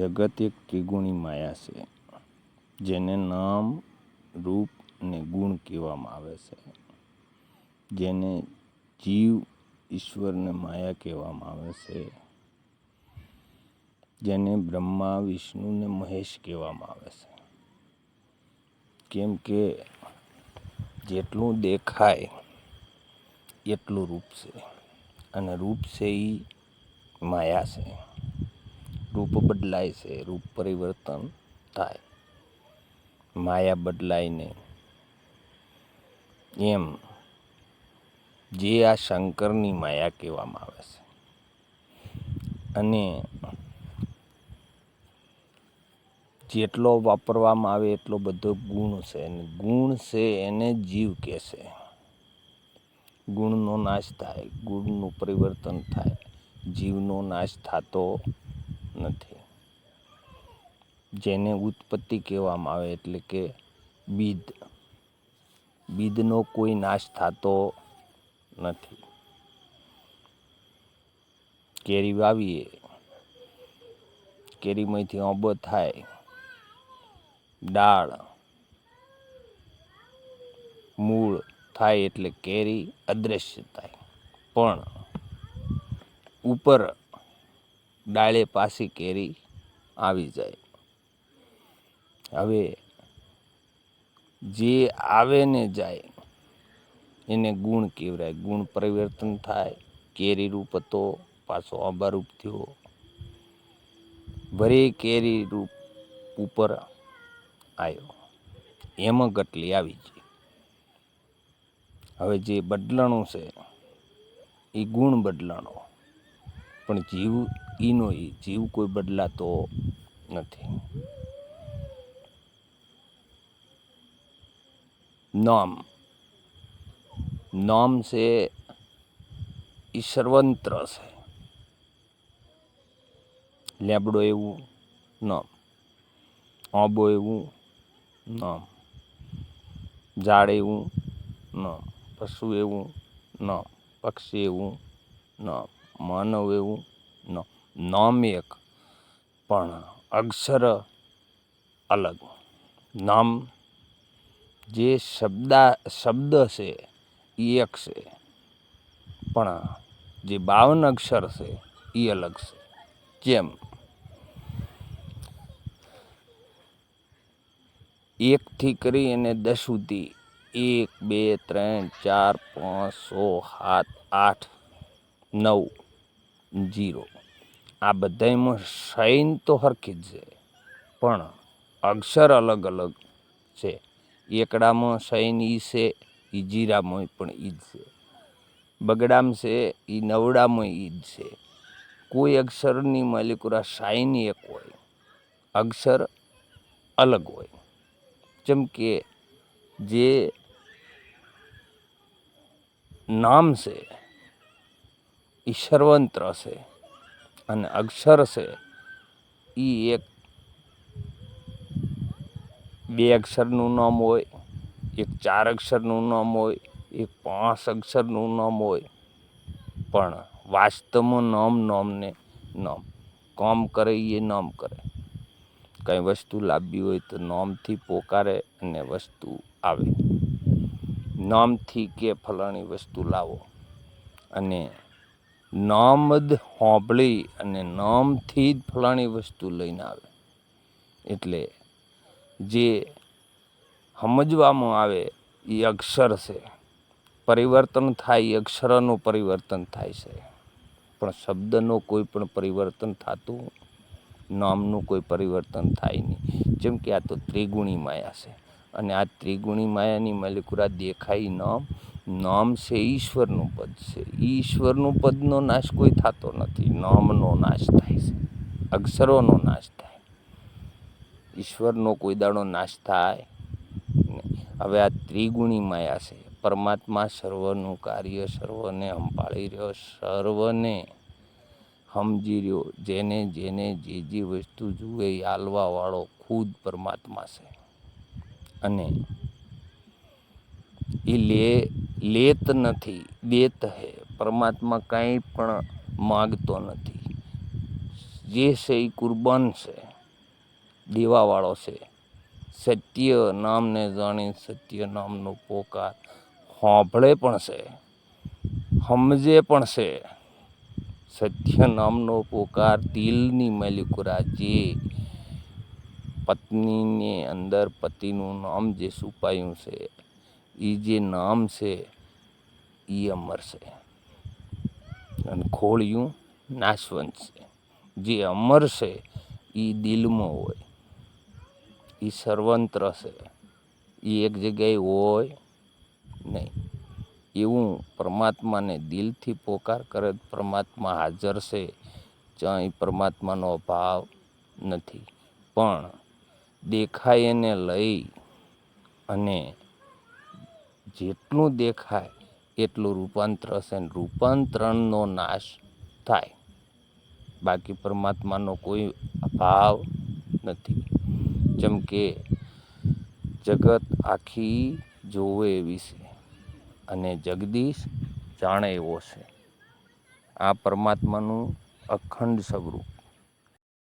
જગત એક ત્રિગુણી માયા છે, જેને નામ, રૂપ અને ગુણ કહેવામાં આવે છે. જેને જીવ ઈશ્વરને માયા કહેવામાં આવે છે. જેને બ્રહ્મા, વિષ્ણુ ને મહેશ કહેવામાં આવે છે. કેમ કે જેટલું દેખાય, એટલું રૂપ છે. અને રૂપ છે એ માયા છે. રૂપ બદલાય છે, રૂપ પરિવર્તન થાય. માયા બદલાય નહીં એમ જે આ શંકરની માયા કહેવામાં આવે છે. અને જેટલો વાપરવામાં આવે એટલો બધો ગુણ છે અને ગુણ છે એને જીવ કહેશે ગુણનો નાશ થાય, ગુણનું પરિવર્તન થાય, જીવનો નાશ થતો નથી. જેને ઉત્પત્તિ કહેવામાં આવે એટલે કે બીજ બીજનો કોઈ નાશ થતો નથી. કેરી વાવીએ. કેરીમાંથી આંબો થાય. ડાળ મૂળ થાય એટલે કેરી અદૃશ્ય થાય. પણ ઉપર ડાળે પાછી કેરી આવી જાય. હવે જે આવે ને જાય, એને ગુણ કહેવાય. ગુણ પરિવર્તન થાય. કેરી રૂપ હતો, પાછો આંબા રૂપ થયો. ભરે કેરી રૂપ ઉપર આવ્યો એમાં ગટલી આવી છે હવે જે બદલાણું છે, એ ગુણ બદલાણો. પણ જીવ, ઈનો ઈ, જીવ કોઈ બદલાતો નથી. નામ. નામ છે એ સર્વંત્ર છે. લેબડો એવું, નામ. આંબો એવું, નામ. ઝાડ એવું, નામ. પશુ એવું, નામ. પક્ષી એવું, નામ. માનવ એવું ન, નામ એક, પણ અક્ષર અલગ. નામ જે શબ્દા, શબ્દ છે એ એક છે. પણ જે બાવન અક્ષર છે એ અલગ છે. જેમ એકથી કરી અને દસ સુધી, એક, બે, ત્રણ, ચાર, પાંચ સો સાત, આઠ, નવ જીરો. આ બધામાં સાઈન તો સરખી જ છે, પણ અક્ષર અલગ અલગ છે. એકડામાં સાઈન ઈ છે એ જીરામાં પણ ઈ જ છે. બગડામાં છે એ નવડામાં ઈ જ છે. કોઈ અક્ષરની માલિકુરા સાઈન એક હોય, અક્ષર અલગ હોય. જેમ કે જે નામ છે એ સર્વંત્ર છે અને અક્ષર છે એ એક બે અક્ષરનું નામ હોય, એક ચાર અક્ષરનું નામ હોય, એક પાંચ અક્ષરનું નામ હોય, પણ વાસ્તવમાં નામ નામને નામ, કામ કરે એ નામ કરે. કંઈ વસ્તુ લાવવી હોય તો નામથી પોકારે અને વસ્તુ આવે. નામથી કે ફલાણી વસ્તુ લાવો. અને નામ જ સાંભળી અને નામથી જ ફલાણી વસ્તુ લઈને આવે. એટલે જે સમજવામાં આવે એ અક્ષર છે. પરિવર્તન થાય એ અક્ષરનું પરિવર્તન થાય છે. પણ શબ્દનું કોઈ પણ પરિવર્તન થતું, નામનું કોઈ પરિવર્તન થાય નહીં. જેમ કે આ તો ત્રિગુણી માયા છે. અને આ ત્રિગુણી માયાની મલિકુરા દેખાય નામ નામ છે ઈશ્વરનું પદ છે. ઈશ્વરનું પદનો નાશ કોઈ થતો નથી. નામનો નાશ થાય છે. અક્ષરોનો નાશ થાય. ઈશ્વરનો કોઈ દાડો નાશ થાય હવે આ ત્રિગુણી માયા છે. પરમાત્મા સર્વનું કાર્ય સર્વને સંભાળી રહ્યો, સર્વને સમજી રહ્યો. જેને જેને જે જે વસ્તુ જુએ એ આલવાવાળો ખુદ પરમાત્મા છે. અને એ લે, લેત નથી, દેત હે. પરમાત્મા કંઈ પણ માગતો નથી. જે છે એ કુરબાન છે, દેવાવાળો છે. સત્ય નામને જાણી સત્ય નામનો પોકાર સાંભળે પણ છે, સમજે પણ છે. સત્ય નામનો પોકાર દિલની મલિકુરા જે પત્નીને અંદર પતિનું નામ જે છુપાયું છે એ જે નામ છે એ અમર છે. અને ખોળિયું નાશવંત છે. જે અમર છે એ દિલમાં હોય. એ સર્વંત્ર છે. એ એક જગ્યાએ હોય નહીં. એવું પરમાત્માને દિલથી પોકાર કરે પરમાત્મા હાજર છે. જ્યાં પરમાત્માનો અભાવ નથી. પણ દેખાય એને લઈ અને જેટલું દેખાય એટલું રૂપાંતર હશે રૂપાંતરણનો નાશ થાય. બાકી પરમાત્માનો કોઈ અભાવ નથી. જેમ કે જગત આખી જોવે એવી છે અને જગદીશ જાણે એવો છે. આ પરમાત્માનું અખંડ સ્વરૂપ